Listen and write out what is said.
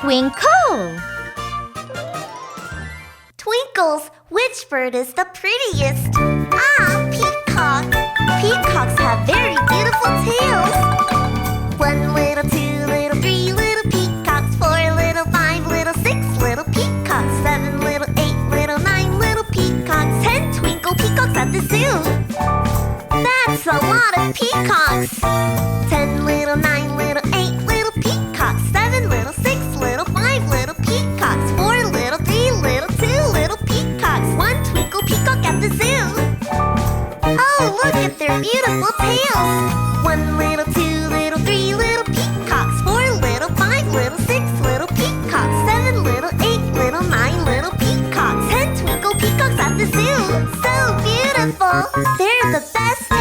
Twinkle. Twinkles, which bird is the prettiest? Ah, peacock. Peacocks have very beautiful tails. One little, two little, three little peacocks, four little, five little, six little peacocks, seven little, eight little, nine little peacocks, ten twinkle peacocks at the zoo. That's a lot of peacocks. with their beautiful tails. One little, two little, three little peacocks, four little, five little, six little peacocks, seven little, eight little, nine little peacocks, ten twinkle peacocks at the zoo. So beautiful. They're the best.